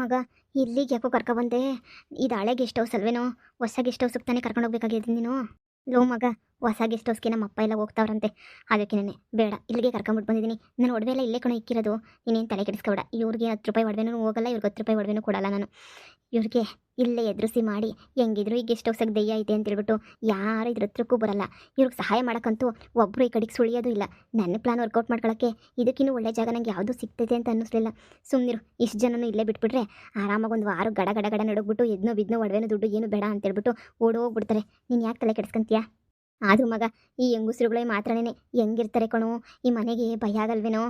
ಮಗ, ಇಲ್ಲಿಗೆ ಯಾಕೋ ಕರ್ಕೊಬಂದೆ ಇದು ಹಳೆ ಗೆಸ್ಟ್ ಹೌಸ್ ಅಲ್ವೇನೋ? ಹೊಸ ಗೆಸ್ಟ್ ಹೌಸ್ಗೆ ತಾನೇ ಕರ್ಕೊಂಡು ಹೋಗ್ಬೇಕಾಗಿದ್ದೀನಿ ನೀನು? ಲೋ ಮಗ ಹೊಸ ಗೆಸ್ಟ್ ಹೌಸ್ಗೆ ನಮ್ಮ ಅಪ್ಪ ಎಲ್ಲ ಹೋಗ್ತಾವ್ರಂತೆ. ಅದಕ್ಕೆ ನೆನೆ, ಬೇಡ, ಇಲ್ಲಿಗೆ ಕರ್ಕೊಂಬಿಟ್ಟು ಬಂದಿದ್ದೀನಿ ನಾನು ಒಡವೆ ಎಲ್ಲ ಇಲ್ಲೇ ಕಣ ಇಕ್ಕಿರೋದು. ಇನ್ನೇನು ತಲೆ ಕೆಡಿಸ್ಕೊಬೇಡ. ಇವ್ರಿಗೆ ಹತ್ತು ರೂಪಾಯಿ ಒಡವೆನೂ ಹೋಗಲ್ಲ, ಇವ್ರಿಗೆ ಹತ್ತು ರೂಪಾಯಿ ಒಡವೆನೂ ಕೊಡಲ್ಲ ನಾನು. ಇವ್ರಿಗೆ ಇಲ್ಲೇ ಎದುರಿಸಿ ಮಾಡಿ, ಹೆಂಗಿದ್ರು ಈ ಗೆಸ್ಟ್ ಹೌಸಾಗ ದೆಯ್ಯ ಐತೆ ಅಂತ ಹೇಳ್ಬಿಟ್ಟು ಯಾರು ಇದ್ರ ಹತ್ರಕ್ಕೂ ಬರಲ್ಲ. ಇವ್ರಿಗೆ ಸಹಾಯ ಮಾಡೋಕ್ಕಂತೂ ಒಬ್ಬರು ಈ ಕಡೆಗೆ ಸುಳಿಯೋದು ಇಲ್ಲ. ನನ್ನ ಪ್ಲಾನ್ ವರ್ಕೌಟ್ ಮಾಡ್ಕೊಳ್ಳೋಕ್ಕೆ ಇದಕ್ಕಿನ್ನೂ ಒಳ್ಳೆ ಜಾಗ ನಂಗೆ ಯಾವುದೂ ಸಿಗ್ತೈತೆ ಅಂತ ಅನ್ನಿಸ್ಲಿಲ್ಲ. ಸುಮ್ಮನಿರು ಇಷ್ಟು ಜನನು ಇಲ್ಲೇ ಬಿಟ್ಬಿಟ್ರೆ ಆರಾಮಾಗಿ ಒಂದು ವಾರ ಗಡ ಗಡ ಗಡ ನಡಗ್ಬಿಟ್ಟು ಎದ್ನೋ ಬಿದ್ನೋ ಒಡವೆನೋ ದುಡ್ಡು ಏನು ಬೇಡ ಅಂತ ಹೇಳ್ಬಿಟ್ಟು ಓಡೋಗ್ಬಿಡ್ತಾರೆ. ನೀನು ಯಾಕೆ ತಲೆ ಕೆಡ್ಸ್ಕೊಂತೀಯಾ? ಆದರೂ ಮಗ, ಈ ಹೆಂಗುಸ್ರುಗಳೇ ಮಾತ್ರನೇ ಹೆಂಗಿರ್ತಾರೆ ಕಣೋ, ಈ ಮನೆಗೆ ಭಯ ಆಗಲ್ವೇನೋ?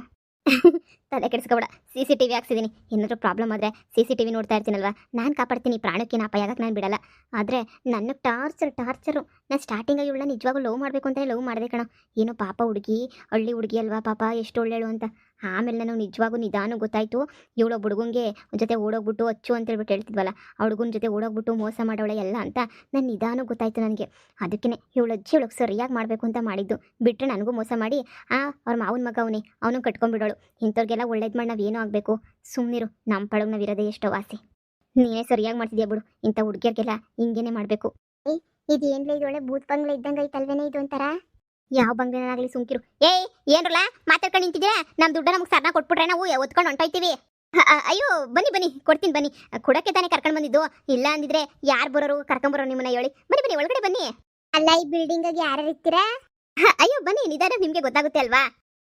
ತಲೆ ಕೆಡಿಸ್ಕೊಬೇಡ. ಸಿ ಸಿ ಟಿ ವಿ ಹಾಕ್ಸಿದ್ದೀನಿ ಏನಾದರೂ ಪ್ರಾಬ್ಲಮ್ ಆದರೆ ಸಿ ಸಿ ಟಿ ವಿ ನೋಡ್ತಾ ಇರ್ತೀನಲ್ವ? ನಾನು ಕಾಪಾಡ್ತೀನಿ. ಪ್ರಾಣಕ್ಕೆ ನಾ ಅಪಾಯ ಆಗಕ್ಕೆ ನಾನು ಬಿಡಲ್ಲ. ಆದರೆ ನನ್ನ ಟಾರ್ಚರ್ ಟಾರ್ಚರು ನಾನು ಸ್ಟಾರ್ಟಿಂಗಾಗಿ ಇವಳನ್ನ ನಿಜವಾಗ್ಲೂ ಲವ್ ಮಾಡಬೇಕು ಅಂತ ಲವ್ ಮಾಡಿದೆ ಕಣೋ. ಏನೋ ಪಾಪ ಹುಡುಗಿ, ಹಳ್ಳಿ ಹುಡುಗಿ ಅಲ್ವಾ ಪಾಪ, ಎಷ್ಟು ಒಳ್ಳೆಳು ಅಂತ. ಆಮೇಲೆ ನನಗೆ ನಿಜವಾಗೂ ನಿಧಾನ ಗೊತ್ತಾಯಿತು. ಇವಳು ಹುಡುಗಂಗೆ ಜೊತೆ ಓಡೋಗ್ಬಿಟ್ಟು ಅಚ್ಚು ಅಂತ ಹೇಳ್ಬಿಟ್ಟು ಹೇಳ್ತಿದ್ವಲ್ಲ, ಆ ಹುಡುಗನ ಜೊತೆ ಓಡೋಗ್ಬಿಟ್ಟು ಮೋಸ ಮಾಡೋಳೆ ಎಲ್ಲ ಅಂತ ನಾನು ನಿಧಾನ ಗೊತ್ತಾಯಿತು ನನಗೆ. ಅದಕ್ಕೇ ಇವಳು ಅಜ್ಜಿ ಇವಳಿಗೆ ಸರಿಯಾಗಿ ಮಾಡಬೇಕು ಅಂತ ಮಾಡಿದ್ದು. ಬಿಟ್ಟರೆ ನನಗೂ ಮೋಸ ಮಾಡಿ, ಆ ಅವ್ರ ಮಾವನ ಮಗ ಅವನೇ, ಅವನು ಕಟ್ಕೊಂಡ್ಬಿಡೋಳು. ಇಂಥವ್ರಿಗೆಲ್ಲ ಒಳ್ಳೇದು ಮಾಡಿ ನಾವು ಏನೂ ಆಗಬೇಕು. ಸುಮ್ಮನಿರು ನಮ್ಮ ಪಡಗ್ ನಾವು ಇರೋದೇ ಎಷ್ಟೋ ವಾಸಿ. ನೀನೇ ಸರಿಯಾಗಿ ಮಾಡ್ತಿದ್ಯಾ ಬಿಡು, ಇಂಥ ಹುಡುಗಿಯರಿಗೆಲ್ಲ ಹಿಂಗೇನೆ ಮಾಡಬೇಕು. ಏ ಇದು ಒಳ್ಳೆ ಭೂತ್ ಬಂಗ್ಲೆ ಇದ್ದಂಗೆ ಐತಲ್ವೇನೆ ಇದು ಒಂಥರ? ಯಾವ ಬಂಗ್ಲೆನಾಗಲಿ ಸುಂಕಿರು ಏಯ್ ಏನ್ರಲ್ಲ? ಮಾತಾಡ್ಕೊಂಡು ನಿಂತಿದ್ದೀರಾ? ನಮ್ಮ ದುಡ್ಡ ನಮ್ಗೆ ಸರ್ನ ಕೊಟ್ಬಿಟ್ರೆ ನಾವು ಒತ್ಕೊಂಡು ಹೊಂಟೋಯ್ತೀವಿ. ಅಯ್ಯೋ ಬನ್ನಿ ಬನ್ನಿ ಕೊಡ್ತೀನಿ ಬನ್ನಿ. ಕೊಡಕ್ಕೆ ತಾನೇ ಕರ್ಕೊಂಡು ಬಂದಿದ್ದು? ಇಲ್ಲ ಅಂದಿದ್ರೆ ಯಾರು ಬರೋರು ಕರ್ಕೊಂಬರೋರು ನಿಮ್ಮನ್ನ ಹೇಳಿ? ಬನ್ನಿ ಬನ್ನಿ ಒಳಗಡೆ ಬನ್ನಿ. ಅಲ್ಲ ಈ ಬಿಲ್ಡಿಂಗ್ ಆಗಿ ಯಾರು ಇರ್ತೀರಾ? ಅಯ್ಯೋ ಬನ್ನಿ ನಿಧಾನ ನಿಮ್ಗೆ ಗೊತ್ತಾಗುತ್ತೆ ಅಲ್ವಾ?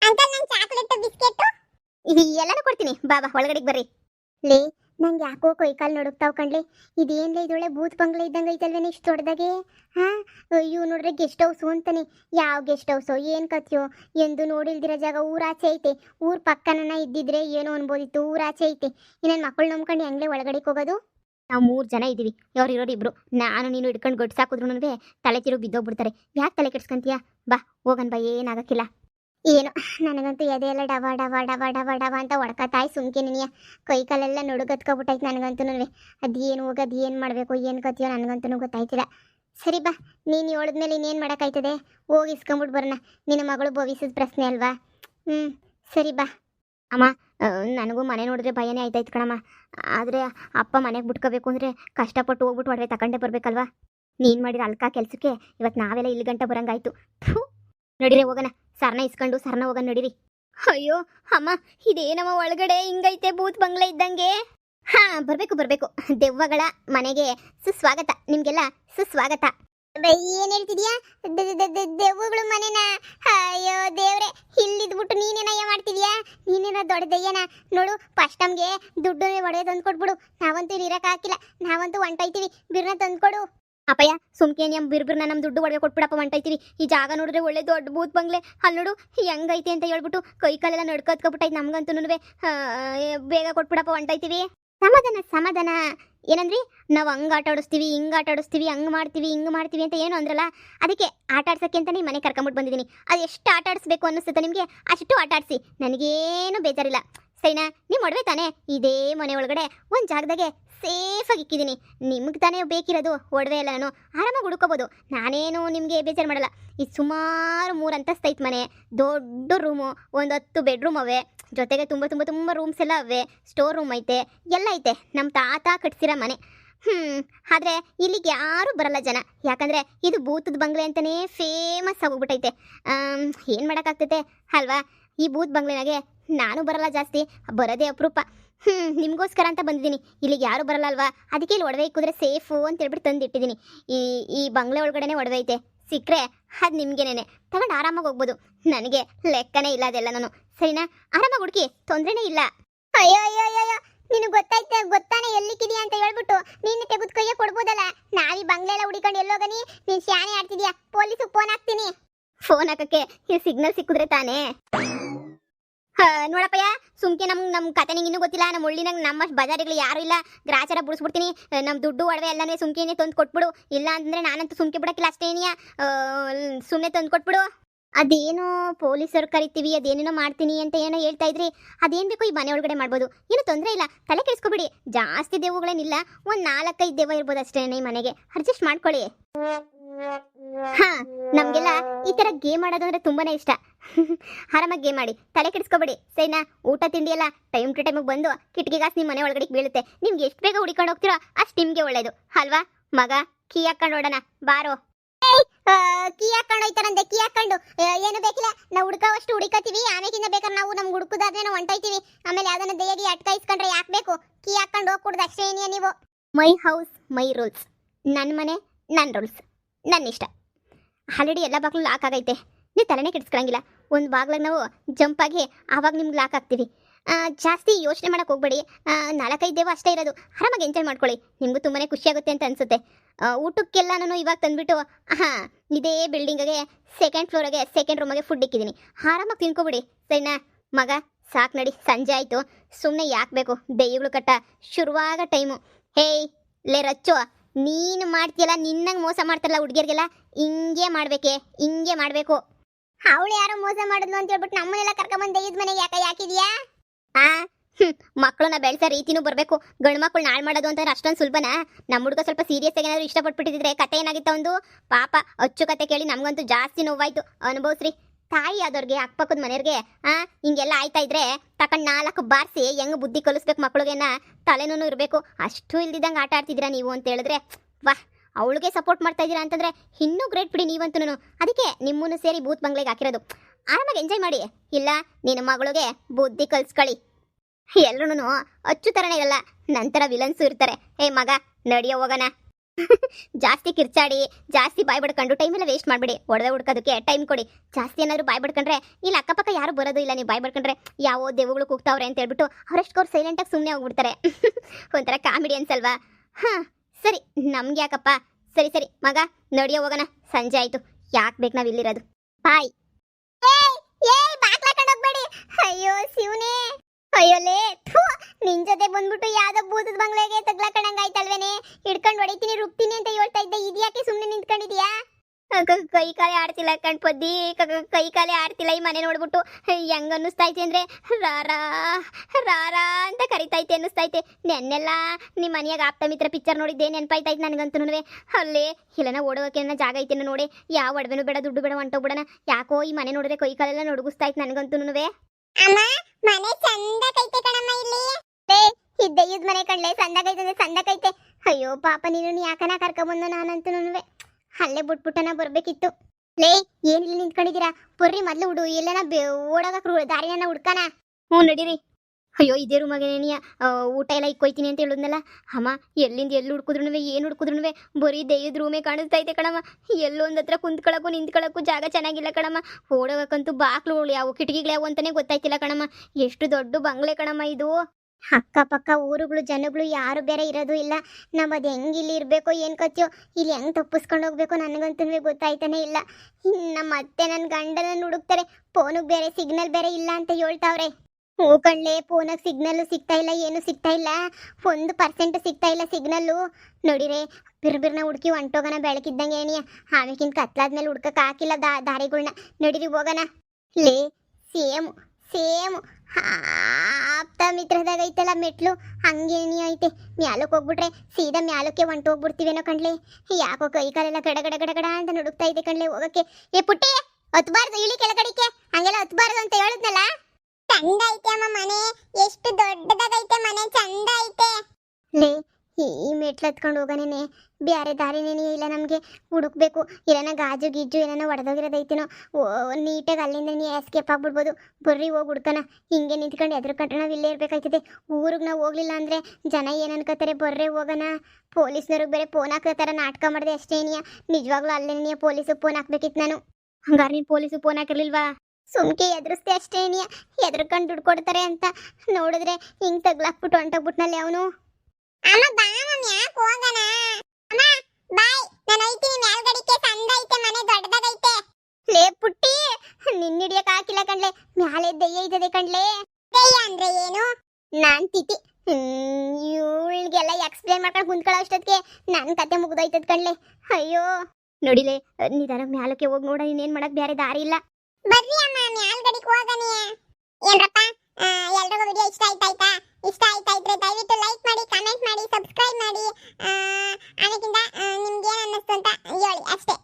ಅಂಕಲ್ ನಾನು ಚಾಕ್ಲೇಟ್ ಬಿಸ್ಕೆಟ್ ಎಲ್ಲಾನು ಕೊಡ್ತೀನಿ. ಬಾಬಾ ಒಳಗಡೆಗೆ ಬರ್ರಿ. ಲೇ ನಂಗೆ ಯಾಕೋ ಕೈಕಾಲು ನಡುಕ್ತಾವ್ ಕಣ್ಲೆ. ಇದೇನ್ಲೆ ಇದೊಳೆ ಬೂತ್ ಬಂಗ್ಲೆ ಇದ್ದಂಗೆ ಐತಲ್ವೇನೆ ಇಷ್ಟು ದೊಡ್ಡದಾಗೆ? ಹಾ? ಇವು ನೋಡ್ರೆ ಗೆಸ್ಟ್ ಹೌಸು ಅಂತಾನೆ. ಯಾವ ಗೆಸ್ಟ್ ಹೌಸೋ ಏನು ಕತ್ಯೋ ಎಂದು ನೋಡಿಲ್ದಿರೋ ಜಾಗ ಊರಾಚೆ ಐತೆ. ಊರ್ ಪಕ್ಕನ ಇದ್ದಿದ್ರೆ ಏನೋ ಅನ್ಬೋದಿತ್ತು ಊರಾಚೆ ಐತೆ. ಇನ್ನೇನು ಮಕ್ಕಳು ನಂಬ್ಕೊಂಡು ಹೆಂಗ್ಲೆ ಒಳಗಡೆಗೆ ಹೋಗೋದು? ನಾವು ಮೂರು ಜನ ಇದ್ದೀವಿ ಇವ್ರು ಇರೋರು ಇಬ್ರು. ನಾನು, ನೀನು ಹಿಡ್ಕೊಂಡು ಗೊಡ್ಸಾಕಿದ್ರು ತಲೆ ತಿರು ಬಿದ್ದೋಗ್ಬಿಡ್ತಾರೆ. ಯಾಕೆ ತಲೆ ಕೆಡ್ಸ್ಕೊಂತೀಯ? ಬಾ, ಹೋಗನ್ ಬಾ ಏನಾಗಕ್ಕಿಲ್ಲ ಏನು? ನನಗಂತೂ ಎದೆ ಎಲ್ಲ ಡವ ಡವ ಡವ ಡವ ಡವ ಅಂತ ಹೊಡ್ಕತಾಯಿ ಸುಮ್ಕೆ ನಿನಿಯ ಕೈ ಕಾಲೆಲ್ಲ ನುಡುಗತ್ಕೊಬಿಟ್ಟಾಯ್ತು ನನಗಂತೂ ಅದೇನು ಹೋಗಿ, ಅದೇನು ಮಾಡಬೇಕು, ಏನು ಕತಿಯೋ ನನಗಂತೂ ಗೊತ್ತಾಯ್ತಿಲ್ಲ. ಸರಿ ಬಾ, ನೀನು ಹೇಳಿದ್ಮೇಲೆ ಇನ್ನೇನು ಮಾಡೋಕ್ಕಾಯ್ತದೆ? ಹೋಗಿ ಇಸ್ಕೊಂಬಿಟ್ಟು ಬರೋಣ. ನಿನ್ನ ಮಗಳು ಭವಿಷ್ಯದ ಪ್ರಶ್ನೆ ಅಲ್ವಾ? ಹ್ಞೂ ಸರಿ ಬಾ. ಅಮ್ಮ ನನಗೂ ಮನೆ ನೋಡಿದ್ರೆ ಭಯನೇ ಆಯ್ತಾಯ್ತು ಕಣಮ್ಮ. ಆದರೆ ಅಪ್ಪ ಮನೆಗೆ ಬಿಟ್ಕೋಬೇಕು ಅಂದರೆ ಕಷ್ಟಪಟ್ಟು ಹೋಗ್ಬಿಟ್ಟು ಒಡವೆ ತಗೊಂಡೇ ಬರಬೇಕಲ್ವಾ? ನೀನು ಮಾಡಿದ ಅಲ್ಕಾ ಕೆಲಸಕ್ಕೆ ಇವತ್ತು ನಾವೆಲ್ಲ ಇಲ್ಲಿ ಗಂಟೆ ಬರಂಗಾಯ್ತು. ನಡೀರಿ ಹೋಗೋಣ, ಸರ್ನ ಇಸ್ಕೊಂಡು ಸರ್ನ ಹೋಗೋಣ ನಡೀರಿ. ಅಯ್ಯೋ, ಅಮ್ಮ ಇದೇನಮ್ಮ ಒಳಗಡೆ ಹಿಂಗೈತೆ ಬೂತ್ ಬಂಗ್ಲೆ ಇದ್ದಂಗೆ. ಹಾ, ಬರ್ಬೇಕು ಬರ್ಬೇಕು. ದೆವ್ವಗಳ ಮನೆಗೆ ಸುಸ್ವಾಗತ, ನಿಮ್ಗೆಲ್ಲ ಸುಸ್ವಾಗತ. ಏನ್ ಹೇಳ್ತಿದ್ಯಾ? ದೆವ್ವಗಳು ಮನೆನ. ಅಯ್ಯೋ, ದೇವ್ರೆ, ಇಲ್ಲಿದ್ಬಿಟ್ಟು ನೀನೇನಯ್ಯ ಮಾಡ್ತಿದ್ಯಾ? ನೀನೇನ ದೊಡ್ಡ ದೆಯ್ಯನ? ನೋಡು, ಫಸ್ಟ್ ನಮ್ಗೆ ದುಡ್ಡು ಒಡೆಯ ತಂದ್ಕೊಟ್ಬಿಡು. ನಾವಂತೂ ಇರಕ್ ಹಾಕಿಲ್ಲ. ನಾವಂತೂ ಹೊಂಟೈತೀವಿ ಬಿರ್ನ ತಂದ್ಕೊಡು. ಅಪ್ಪಯ್ಯ, ಸುಮ್ಕೆ ನಿಮ್ ಬಿರ್ಬಿರ್ನ ದುಡ್ಡು ಒಡವೆ ಕೊಟ್ಬಿಡಪ್ಪ ಹೊಂಟೈತೀವಿ ಈ ಜಾಗ ನೋಡಿದ್ರೆ ಒಳ್ಳೆ ದೊಡ್ಡ ಭೂತ್ ಬಂಗ್ಲೆ. ಅಲ್ಲಿ ನೋಡು, ಹೆಂಗೈತೆ ಅಂತ ಹೇಳ್ಬಿಟ್ಟು ಕೈ ಕಾಲೆಲ್ಲ ನಡ್ಕೊತ್ಕೊಬಿಟ್ಟೈತೆ ನಮ್ಗಂತೂ ಬೇಗ ಕೊಟ್ಬಿಡಪ್ಪ ಹೊಂಟೈತೀವಿ. ಸಮಾಧಾನ ಸಮಾಧಾನ. ಏನಂದ್ರಿ? ನಾವು ಹಂಗೆ ಆಟ ಆಡಿಸ್ತೀವಿ, ಹಿಂಗೆ ಆಟ ಆಡಿಸ್ತೀವಿ, ಹಂಗೆ ಮಾಡ್ತೀವಿ, ಹಿಂಗೆ ಮಾಡ್ತೀವಿ ಅಂತ ಏನು ಅಂದ್ರಲ್ಲ? ಅದಕ್ಕೆ ಆಟ ಆಡ್ಸಕ್ಕೆ ಅಂತಾನೆ ಮನೆ ಕರ್ಕೊಂಬಿಟ್ಟು ಬಂದಿದ್ದೀನಿ. ಅದು ಎಷ್ಟು ಆಟ ಆಡಿಸ್ಬೇಕು ಅನ್ನಿಸುತ್ತೆ ನಿಮಗೆ? ಅಷ್ಟು ಆಟ ಆಡಿಸಿ. ನನಗೇನು ಬೇಜಾರಿಲ್ಲ. ಸರಿನಾ ನಿಮ್ಮ ಒಡವೆ ತಾನೇ ಇದೇ ಮನೆ ಒಳಗಡೆ ಒಂದು ಜಾಗದಾಗೆ ಸೇಫಾಗಿ ಇಕ್ಕಿದ್ದೀನಿ ನಿಮ್ಗೆ ತಾನೇ ಬೇಕಿರೋದು ಒಡವೆ ಎಲ್ಲ ನಾನು ಆರಾಮಾಗಿ ಹುಡ್ಕೋಬೋದು. ನಾನೇನು ನಿಮಗೆ ಬೇಜಾರು ಮಾಡಲ್ಲ. ಇದು ಸುಮಾರು ಮೂರು ಅಂತಸ್ತೈತೆ ಮನೆ. ದೊಡ್ಡ ರೂಮು, ಒಂದು ಹತ್ತು ಬೆಡ್ರೂಮ್ ಅವೆ. ಜೊತೆಗೆ ತುಂಬ ತುಂಬ ತುಂಬ ರೂಮ್ಸ್ ಎಲ್ಲ ಅವೆ. ಸ್ಟೋರ್ ರೂಮ್ ಐತೆ, ಎಲ್ಲ ಐತೆ. ನಮ್ಮ ತಾತ ಕಟ್ಸಿರೋ ಮನೆ. ಹ್ಞೂ ಆದರೆ ಇಲ್ಲಿಗೆ ಯಾರೂ ಬರಲ್ಲ ಜನ. ಯಾಕಂದರೆ ಇದು ಭೂತದ ಬಂಗ್ಲೆ ಅಂತಲೇ ಫೇಮಸ್ ಆಗೋಗ್ಬಿಟ್ಟೈತೆ ಏನು ಮಾಡೋಕ್ಕಾಗ್ತೈತೆ ಅಲ್ವಾ? ಈ ಭೂತ್ ಬಂಗ್ಲೆನಾಗೆ ನಾನು ಬರಲ್ಲ ಜಾಸ್ತಿ, ಬರೋದೇ ಅಪರೂಪ. ಹ್ಞೂ ನಿಮಗೋಸ್ಕರ ಅಂತ ಬಂದಿದ್ದೀನಿ. ಇಲ್ಲಿಗೆ ಯಾರು ಬರಲ್ಲ ಅಲ್ವಾ ಅದಕ್ಕೆ ಇಲ್ಲಿ ಒಡವೆ ಇಕ್ಕಿದ್ರೆ ಸೇಫು ಅಂತ ಹೇಳ್ಬಿಟ್ಟು ತಂದಿಟ್ಟಿದ್ದೀನಿ. ಈ ಈ ಬಂಗ್ಲೆ ಒಳಗಡೆನೆ ಒಡವೆ ಐತೆ. ಸಿಕ್ಕರೆ ಅದು ನಿಮಗೇನೆ ತಗೊಂಡು ಆರಾಮಾಗಿ ಹೋಗ್ಬೋದು. ನನಗೆ ಲೆಕ್ಕನೇ ಇಲ್ಲ ಅದೆಲ್ಲ ನಾನು. ಸರಿನಾ? ಆರಾಮಾಗಿ ಹುಡುಕಿ, ತೊಂದರೆನೇ ಇಲ್ಲ. ಅಯ್ಯೋ ಅಯ್ಯೋ ಅಯ್ಯೋ ನಿನಗೆ ಗೊತ್ತಾಯ್ತ, ಗೊತ್ತಾನೆ ಎಲ್ಲಿಕ್ಕಿದ್ಯಾ ಅಂತ ಹೇಳ್ಬಿಟ್ಟು ನೀನು ತೆಗೆದು ಕೈಯ ಕೊಡ್ಬೋದಲ್ಲ? ನಾವೀ ಬಂಗ್ಲೆ ಎಲ್ಲ ಹುಡಿಕೊಂಡು ಎಲ್ಲೋಗನಿ. ನೀನು ಶಾನೆ ಆಡ್ತಿದ್ಯಾ. ಪೊಲೀಸಿಗೆ ಫೋನ್ ಹಾಕ್ತೀನಿ. ಫೋನ್ ಹಾಕಕ್ಕೆ ಈ ಸಿಗ್ನಲ್ ಸಿಕ್ಕಿದ್ರೆ ತಾನೇ? ನೋಡಪ್ಪಯ್ಯ, ಸುಮ್ಕೆ ನಮ್ಗೆ ನಮ್ಮ ಕತೆ ನಿಂಗೆ ಇನ್ನೂ ಗೊತ್ತಿಲ್ಲ ನಮ್ಮ ಒಳ್ಳಿನಾಗ ನಮ್ಮ ಬಜಾರಿಗಳು ಯಾರು ಇಲ್ಲ ಗ್ರಾಚಾರ ಬಿಡಿಸ್ಬಿಡ್ತೀನಿ ನಮ್ಮ ದುಡ್ಡು ಒಡವೆ ಎಲ್ಲನೇ ಸುಮ್ಕೆನೇ ತಂದು ಕೊಟ್ಬಿಡು ಇಲ್ಲ ಅಂದ್ರೆ ನಾನಂತೂ ಸುಮ್ಕೆ ಬಿಡಕ್ಕಿಲ್ಲ ಅಷ್ಟೇನಿಯ ಸುಮ್ಮನೆ ತಂದು ಕೊಟ್ಬಿಡು ಅದೇನೋ ಪೊಲೀಸರು ಕರಿತೀವಿ, ಅದೇನೇನೋ ಮಾಡ್ತೀನಿ ಅಂತ ಏನೋ ಹೇಳ್ತಾ ಇದ್ರಿ ಅದೇನು ಬೇಕು ಈ ಮನೆ ಒಳಗಡೆ ಮಾಡ್ಬೋದು. ಏನು ತೊಂದರೆ ಇಲ್ಲ, ತಲೆ ಕೆಡಿಸ್ಕೊಬಿಡಿ. ಜಾಸ್ತಿ ದೇವುಗಳೇನಿಲ್ಲ ಒಂದು ನಾಲ್ಕೈದು ದೇವ ಇರ್ಬೋದು ಅಷ್ಟೇ ಈ ಮನೆಗೆ. ಅಡ್ಜಸ್ಟ್ ಮಾಡ್ಕೊಳ್ಳಿ. ಹಾ, ನಮಗೆಲ್ಲ ಈ ತರ ಗೇಮ್ ಆಡೋದು ಅಂದ್ರೆ ತುಂಬಾನೇ ಇಷ್ಟ. ಆರಾಮಾಗಿ ಗೇಮ್ ಮಾಡಿ ತಲೆ ಕೆಡಿಸ್ಕೊಬೇಡಿ. ಸರಿನಾ? ಊಟ, ತಿಂಡಿ ಎಲ್ಲ ಟೈಮ್ ಟು ಟೈಮಿಗೆ ಬಂದು ಕಿಟಕಿಗಾಸ್ ನಿಮ್ಮ ಮನೆ ಒಳಗಡೆ ಬೀಳುತ್ತೆ. ನಿಮ್ಗೆ ಎಷ್ಟು ಬೇಗ ಹುಡಿಕೊಂಡು ಹೋಗ್ತೀರೋ ಅಷ್ಟು ನಿಮಗೆ ಒಳ್ಳೇದು. ಅಲ್ವಾ? ಮಗ, ಕೀ ಹಾಕೊಂಡು ಓಡೋಣ ಬಾರೋ. ಕೀ ಹಾಕೊಂಡು ಹೋಯ್ತಾರಂತೆ ಕೀ ಹಾಕೊಂಡು. ಏನು ಬೇಕಿಲ್ಲ, ನಾವು ಹುಡ್ಕೋವಷ್ಟು ಹುಡುಕತ್ತೀವಿ, ಆಮೇಕಿಂದ ಬೇಕಾದ್ರೆ ನಾವು ನಮ್ಗೆ ಹುಡುಕುದಾದ್ರೆ ನಾವು ಆಮೇಲೆ ಯಾವ್ದನ್ನ ದೇಗಿ ಅಟ್ಕಾಯಿಸ್ಕೊಂಡ್ರೆ ಯಾಕೆ ಬೇಕು? ಕೀ ಹಾಕೊಂಡು ಹೋಗ್ಕೊಡ್ದು ಅಷ್ಟೇ ಏನಿಯ ನೀವು? ಮೈ ಹೌಸ್ ಮೈ ರೂಲ್ಸ್ ನನ್ನ ಮನೆ ನನ್ನ ರೂಲ್ಸ್ ನನ್ನ ಇಷ್ಟ. ಆಲ್ರೆಡಿ ಎಲ್ಲ ಬಾಗ್ಲು ಲಾಕ್ ಆಗೈತೆ. ನೀವು ತಲೆನೇ ಕೆಡಿಸ್ಕೊಳಂಗಿಲ್ಲ. ಒಂದು ಬಾಗ್ಲಾಗ ನಾವು ಜಂಪ್ ಆಗಿ ಆವಾಗ ನಿಮ್ಗೆ ಲಾಕ್ ಆಗ್ತೀವಿ ಜಾಸ್ತಿ ಯೋಚನೆ ಮಾಡಕ್ಕೆ ಹೋಗ್ಬೇಡಿ. ನಾಲ್ಕೈದು ದೇವ ಅಷ್ಟೇ ಇರೋದು. ಆರಾಮಾಗಿ ಎಂಜಾಯ್ ಮಾಡ್ಕೊಳ್ಳಿ. ನಿಮಗೂ ತುಂಬಾ ಖುಷಿಯಾಗುತ್ತೆ ಅಂತ ಅನಿಸುತ್ತೆ. ನಾನು ಇವಾಗ ತಂದ್ಬಿಟ್ಟು ಹಾಂ ಇದೇ ಬಿಲ್ಡಿಂಗಿಗೆ ಸೆಕೆಂಡ್ ಫ್ಲೋರಿಗೆ ಸೆಕೆಂಡ್ ರೂಮಿಗೆ ಫುಡ್ ಇಕ್ಕಿದ್ದೀನಿ ಆರಾಮಾಗಿ ತಿನ್ಕೊಬಿಡಿ. ಸರಿನಾ? ಮಗ, ಸಾಕು ನಡಿ. ಸಂಜೆ ಆಯಿತು. ಸುಮ್ಮನೆ ಯಾಕೆ ಬೇಕು? ದೆಯ್ಯಗಳು ಕಟ್ಟ ಶುರುವಾಗ ಟೈಮು ಹೇಯ್ ಲೇ ರಚ್ಚು, ನೀನು ಮಾಡ್ತೀಯಲ್ಲ, ನಿನ್ನಂಗೆ ಮೋಸ ಮಾಡ್ತಾರಲ್ಲ ಹುಡುಗಿಯರಿಗೆಲ್ಲ? ಹಿಂಗೆ ಮಾಡ್ಬೇಕೆ? ಹಿಂಗೆ ಮಾಡಬೇಕು. ಅವಳು ಯಾರೋ ಮೋಸ ಮಾಡಿದ್ಲು ಅಂತ ಹೇಳ್ಬಿಟ್ಟು ನಮ್ಮನ್ನೆಲ್ಲ ಕರ್ಕೊಂಬಂದು ದೆಯ್ಯದ ಮನೆಗೆ ಯಾಕೆ ಯಾಕಿದ್ಯಾ? ಆ? ಮಕ್ಕಳನ್ನ ಬೆಳೆಸ ರೀತಿನೂ ಬರಬೇಕು. ಗಂಡು ಮಕ್ಕಳು ನಾಳೆ ಮಾಡೋದು ಅಂತಂದ್ರೆ ಅಷ್ಟೊಂದು ಸುಲಭನ? ನಮ್ಮ ಹುಡುಗ ಸ್ವಲ್ಪ ಸೀರಿಯಸ್ ಆಗಿ ಏನಾದ್ರು ಇಷ್ಟಪಟ್ಬಿಟ್ಟಿದ್ರೆ ಕತೆ ಏನಾಗಿತ್ತ ಒಂದು ಪಾಪ, ಅಚ್ಚು ಕತೆ ಕೇಳಿ ನಮಗಂತೂ ಜಾಸ್ತಿ ನೋವಾಯ್ತು. ಅನುಭವಿಸ್ರಿ. ತಾಯಿ ಆದವ್ರಿಗೆ ಅಕ್ಕಪಕ್ಕದ ಮನೆಯವ್ರಿಗೆ, ಆ? ಹಿಂಗೆಲ್ಲ ಆಯ್ತಾ ಇದ್ರೆ ತಕೊಂಡು ನಾಲ್ಕು ಬಾರಿಸಿ ಹೆಂಗ್ ಬುದ್ಧಿ ಕಲಿಸ್ಬೇಕು ಮಕ್ಳಿಗೆನ? ತಲೆನೂ ಇರಬೇಕು. ಅಷ್ಟು ಇಲ್ದಿದ್ದಂಗೆ ಆಟ ಆಡ್ತಿದ್ದೀರಾ ನೀವು ಅಂತ ಹೇಳಿದ್ರೆ ವಾ ಅವಳಿಗೆ ಸಪೋರ್ಟ್ ಮಾಡ್ತಾ ಇದ್ದೀರಾ ಅಂತಂದ್ರೆ ಇನ್ನೂ ಗ್ರೇಟ್ ಬಿಡಿ ನೀವಂತೂ ಅದಕ್ಕೆ ನಿಮ್ಮನ್ನು ಸೇರಿ ಬೂತ್ ಬಂಗ್ಲೆಗೆ ಹಾಕಿರೋದು. ಆರಾಮಾಗಿ ಎಂಜಾಯ್ ಮಾಡಿ. ಇಲ್ಲ, ನಿನ್ನ ಮಗಳಿಗೆ ಬುದ್ಧಿ ಕಲ್ಸ್ಕೊಳ್ಳಿ ಎಲ್ರೂ ಅಚ್ಚು ಥರನೇ ಇರಲ್ಲ. ನಂತರ ವಿಲನ್ಸು ಇರ್ತಾರೆ. ಏ ಮಗ, ನಡಿಯೋ ಹೋಗೋಣ. ಜಾಸ್ತಿ ಕಿರ್ಚಾಡಿ, ಜಾಸ್ತಿ ಬಾಯ್ ಬಡ್ಕೊಂಡು ಟೈಮೆಲ್ಲ ವೇಸ್ಟ್ ಮಾಡಬೇಡಿ. ಒಡೆದ ಹುಡ್ಕೋದಕ್ಕೆ ಟೈಮ್ ಕೊಡಿ. ಜಾಸ್ತಿ ಏನಾದ್ರು ಬಾಯ್ ಬಡ್ಕೊಂಡ್ರೆ, ಇಲ್ಲಿ ಅಕ್ಕಪಕ್ಕ ಯಾರು ಬರೋದು ಇಲ್ಲ, ನೀವು ಬಾಯ್ ಬಡ್ಕೊಂಡ್ರೆ ಯಾವ ದೇವುಗಳು ಕೂಗ್ತಾವ್ರೆ ಅಂತ ಹೇಳ್ಬಿಟ್ಟು ಅವರಷ್ಟು ಸೈಲೆಂಟಾಗಿ ಸುಮ್ಮನೆ ಹೋಗ್ಬಿಡ್ತಾರೆ. ಒಂಥರ ಕಾಮಿಡಿ ಅನ್ಸಲ್ವಾ ಹಾಂ, ಸರಿ, ನಮ್ಗೆ ಯಾಕಪ್ಪ? ಸರಿ ಸರಿ, ಮಗ, ನಡಿಯೋ ಹೋಗೋಣ. ಸಂಜೆ ಆಯ್ತು. ಯಾಕೆ ಬೇಕು ನಾವು ಇಲ್ಲಿರೋದು? ಬಾಯ್ ಅಯ್ಯೋ, ಶಿವನೇ. ಅಯ್ಯೋಲೇ ಥೂ. ನಿನ್ ಜೊತೆ ಬಂದ್ಬಿಟ್ಟು ಯಾವ್ದೋ ಭೂತದ ಬಂಗ್ಲೆಗೆ ತಗ್ಲಾಕಣಂಗ್ ಆಯ್ತಲ್ವೇನೆ ಹಿಡ್ಕೊಂಡು ಹೊಡಿತೀನಿ, ರುಬ್ತೀನಿ ಅಂತ ಹೇಳ್ತಾ ಇದ್ದೆ. ಇದ್ಯಾಕೆ ಕ- ಕಾಲೇ ಆಡ್ತಿಲ್ಲ ಕಣ್ಪದ್ದಿ ಕ- ಕಾಲೇ ಆಡ್ತಿಲ್ಲ ಈ ಮನೆ ನೋಡ್ಬಿಟ್ಟು. ಹೆಂಗ್ ಅನ್ನಿಸ್ತೈತೆ ಅಂದ್ರೆ ರಾರಾ ರಾರಾ ಅಂತ ಕರಿತೈತೆ ಅನ್ನಿಸ್ತೈತೆ ನೆನ್ನೆಲ್ಲ ನಿಮ್ಮ ಮನೆಯಾಗ ಆಪ್ತ ಮಿತ್ರ ಪಿಕ್ಚರ್ ನೋಡಿದ್ದೆ ನೆನಪಾಯ್ತೈತೆ ನನಗಂತೂ ಅಲ್ಲೇ ಇಲ್ಲನ ಓಡೋಕೆ ಜಾಗ ಐತೆನ ನೋಡಿ. ಯಾವ ಒಡವೆನೂ ಬೇಡ ದುಡ್ಡು ಬೇಡ ಹೊಂಟೋಗ್ಬಿಡಣ ಯಾಕೋ ಈ ಮನೆ ನೋಡಿದ್ರೆ ಕೈ ಕಾಲೆಲ್ಲ ನಡುಗಿಸ್ತೈತೆ ನನಗಂತೂ ಅಮ್ಮ ಮನೆ ಚಂದಕೈತೆ ಕಣಮ್ಮ ಇಲ್ಲಿ. ಏ ಇದ್ದಯ್ಯದ ಮನೆ ಕಣ್ಲೆ ಸಂದಕೈತೆ ಸಂದಕೈತೆ ಅಯ್ಯೋ ಪಾಪ ನೀನು ಯಾಕನ ಕರ್ಕೊಂಬಂದು ನಾನಂತೂ ಅಲ್ಲೇ ಬಿಟ್ಬಿಟ್ಟನ ಬರ್ಬೇಕಿತ್ತು. ಲೇ ಏನಿಲ್ಲ ನಿಂತ್ಕೊಂಡಿದ್ದೀರಾ? ಬರ್ರಿ ಮೊದ್ಲು ಹುಡು ಎಲ್ಲನ ಓಡಾಗಕ್ ದಾರಿನ ಹುಡ್ಕನ ಹ್ಞೂ ನಡೀರಿ. ಅಯ್ಯೋ, ಇದೇ ರೂಮಾಗೇನಿಯ ಊಟ ಎಲ್ಲ ಇಕ್ಕೋಯ್ತೀನಿ ಅಂತ ಹೇಳಿದ್ನಲ್ಲ. ಅಮ್ಮ, ಎಲ್ಲಿಂದ ಎಲ್ಲಿ ಹುಡ್ಕುದ್ರುನುವೆ, ಏನು ಹುಡ್ಕುದ್ರುನುವೆ? ಬರೀ ದೆಯ್ಯದ ರೂಮೇ ಕಾಣಿಸ್ತೈತೆ ಕಣಮ್ಮ. ಎಲ್ಲೊಂದ್ ಹತ್ರ ಕುಂತ್ಕೊಳಕು ನಿಂತ್ಕೊಳಕ್ಕೂ ಜಾಗ ಚೆನ್ನಾಗಿಲ್ಲ ಕಣಮ್ಮ. ಓಡೋಗಕ್ಕಂತೂ ಬಾಕ್ಲು ಯಾವ ಕಿಟಕಿಗಳು ಯಾವ ಅಂತಾನೆ ಗೊತ್ತಾಯ್ತಿಲ್ಲ ಕಣಮ್ಮ. ಎಷ್ಟು ದೊಡ್ಡ ಬಂಗ್ಲೆ ಕಣಮ್ಮ ಇದು. ಅಕ್ಕಪಕ್ಕ ಊರುಗಳು, ಜನಗಳು ಯಾರು ಬೇರೆ ಇರೋದು ಇಲ್ಲ. ನಮ್ಮ ಅದು ಹೆಂಗೆ ಇಲ್ಲಿ ಇರಬೇಕೋ, ಏನು ಕತ್ಯೋ ಇಲ್ಲಿ ಹೆಂಗೆ ತಪ್ಪಿಸ್ಕೊಂಡು ಹೋಗ್ಬೇಕು ನನಗಂತೂ ಗೊತ್ತಾಯ್ತಾನೆ ಇಲ್ಲ. ನಮ್ಮ ಅತ್ತೆ ನನ್ನ ಗಂಡನ ಹುಡುಕ್ತಾರೆ, ಫೋನಿಗೆ ಬೇರೆ ಸಿಗ್ನಲ್ ಬೇರೆ ಇಲ್ಲ ಅಂತ ಹೇಳ್ತಾವ್ರೆ. ಹೂ ಕಣ್ಲೆ ಫೋನಾಗ ಸಿಗ್ನಲ್ಲು ಸಿಗ್ತಾ ಇಲ್ಲ, ಏನು ಸಿಗ್ತಾ ಇಲ್ಲ. ಒಂದು ಪರ್ಸೆಂಟ್ ಸಿಗ್ತಾ ಇಲ್ಲ ಸಿಗ್ನಲ್ಲು. ನೋಡಿರೆ, ಬಿರ್ಬಿರ್ನ ಹುಡುಕಿ ಹೊಂಟೋಗೋಣ ಬೆಳಕಿದ್ದಂಗೆ ಏನಿಯ. ಆಮೇಕಿನ ಕತ್ಲಾದ್ಮೇಲೆ ಹುಡ್ಕಕ್ ಹಾಕಿಲ್ಲ ದಾರಿಗಳನ್ನ ನಡೀರಿ ಹೋಗೋಣ. ಲೇ, ಸೇಮ್ ಸೇಮ್. ಆಪ್ತ ಮಿತ್ರದಾಗ ಐತಲ್ಲ ಮೆಟ್ಲು ಹಂಗೇನಿ ಐತೆ. ಮ್ಯಾಲಕ್ಕೆ ಹೋಗ್ಬಿಟ್ರೆ ಸೀದಾ ಮ್ಯಾಲಕ್ಕೆ ಹೊಂಟು ಹೋಗ್ಬಿಡ್ತೀವೇನೋ ಕಣ್ಲೆ. ಯಾಕೋ ಕೈ ಕಾಲೆಲ್ಲ ಗಡ ಗಡ ಗಡ ಗಡ ಅಂತ ನುಡುಕ್ತಾ ಇದೆ ಕಣ್ಲೆ ಹೋಗಕ್ಕೆ. ಏ ಪುಟ್ಟಿ ಹತ್ಬಾರ್ದು ಇಳಿ ಕೆಳಗಡಿಕೆ ಹಂಗೆಲ್ಲ ಹತ್ಬಾರ್ದು ಅಂತ ಹೇಳಿದ್ನಲ್ಲ? ಚಂದ ಐತೆ ಅಮ್ಮ ಮನೆ. ಎಷ್ಟು ದೊಡ್ಡದಾಗೈತೆ ಮನೆ ಚಂದ ಐತೆ. ಲೇ ಈ ಮೆಟ್ಲು ಹತ್ಕೊಂಡು ಹೋಗೋನೇನೆ ಬೇರೆ ದಾರಿನೇನೇ ಇಲ್ಲ ನಮಗೆ. ಹುಡುಕ್ಬೇಕು. ಇಲ್ಲನ ಗಾಜು ಗೀಜು ಏನಾನ ಒಡೆದೋಗಿರೋದೈತೇನೋ. ಓ, ನೀಟಾಗಿ ಅಲ್ಲಿಂದ ನೀ ಎಸ್ಕೇಪ್ ಆಗ್ಬಿಡ್ಬೋದು. ಬರ್ರಿ ಹೋಗಿ ಹುಡ್ಕೋಣ ಹಿಂಗೆ ನಿಂತ್ಕೊಂಡು ಎದ್ರ ಕಟ್ಟ ನಾವು ಇಲ್ಲೇ ಇರ್ಬೇಕಾಯ್ತದೆ. ಊರಿಗೆ ನಾವು ಹೋಗ್ಲಿಲ್ಲ ಅಂದರೆ ಜನ ಏನು ಅನ್ಕೋತಾರೆ? ಬರ್ರೆ ಹೋಗೋಣ. ಪೊಲೀಸ್ನವ್ರಿಗೆ ಬೇರೆ ಫೋನ್ ಹಾಕೋತಾರ ನಾಟಕ ಮಾಡಿದೆ ಅಷ್ಟೇನಿಯ ನಿಜವಾಗ್ಲೂ ಅಲ್ಲೇನಿಯ ಪೊಲೀಸಿಗೆ ಫೋನ್ ಹಾಕ್ಬೇಕಿತ್ತು ನಾನು. ಹಂಗಾರೆ ನೀನು ಪೊಲೀಸಿಗೆ ಫೋನ್ ಹಾಕಿರ್ಲಿಲ್ವಾ? ಸುಮ್ಕೆ ಎದುರಿಸ್ದೆ ಅಷ್ಟೇನಿಯ ಎದ್ರಕೊಂಡು ದುಡ್ಡು ಕೊಡ್ತಾರೆ ಅಂತ ನೋಡಿದ್ರೆ ಹಿಂಗ್ ತಗ್ಲಾಕ್ಬಿಟ್ಟು ಹೊಂಟೋಗ್ಬಿಟ್ನಲ್ಲಿ ಅವನು. ಅಮ್ಮ, ಬಾ ಮಮ್ಮಿ ಯಾಕೆ ಹೋಗೋಣ. ಅಮ್ಮ, ಬಾಯ್. ನಾನು ಐತೀನಿ ಮ್ಯಾಲ್ಗಡಿಕೆ ಸಂದ ಐತೆ ಮನೆ ದೊಡ್ಡದಾಗೈತೆ ಲೇ, ಪುಟ್ಟಿ ನಿನ್ನ ಹಿಡಿಯಕ್ ಹಾಕಿಲ್ಲ ಕಣ್ಲೆ. ಮ್ಯಾಲೆ ದೆಯ್ಯ ಇದ್ದದೆ ಕಣ್ಲೆ. ದೆಯ್ಯ ಅಂದ್ರೆ ಏನು? ನಾನ್ ತಿತಿ ಇವಳಿಗೆಲ್ಲ ಎಕ್ಸ್ಪ್ಲೇನ್ ಮಾಡ್ಕೊಂಡು ಕುಂತ್ಕೊಳ್ಳೋ ಅಷ್ಟೊತ್ತಿಗೆ ನನ್ನ ಕತೆ ಮುಗ್ದೋಯ್ತದ ಕಣ್ಲೆ. ಅಯ್ಯೋ. ನೋಡಿಲೆ ನಿಧಾನ ಮ್ಯಾಲಕ್ಕೆ ಹೋಗಿ ನೋಡ, ಇನ್ನೇನ್ ಮಾಡಕ್ ಬೇರೆ ದಾರಿ ಇಲ್ಲ. ಬರ್ರಿ ಅಮ್ಮ ಮ್ಯಾಲ್ಗಡಿಗೆ ಹೋಗನಿ ಏನ್ರಪ್ಪ? ಎಲ್ರಿಗೂ ವಿಡಿಯೋ ಇಷ್ಟ ಆಯ್ತಾ ಆಯ್ತಾ? ಇಷ್ಟ ಆಯ್ತಾ ಇದ್ರೆ ದಯವಿಟ್ಟು ಲೈಕ್ ಮಾಡಿ ಕಮೆಂಟ್ ಮಾಡಿ ಸಬ್ಸ್ಕ್ರೈಬ್ ಮಾಡಿ. ಅದಕ್ಕಿಂತ ನಿಮ್ಗೆ ಏನು ಅನ್ನಿಸ್ತು ಅಂತ ಹೇಳಿ, ಅಷ್ಟೇ.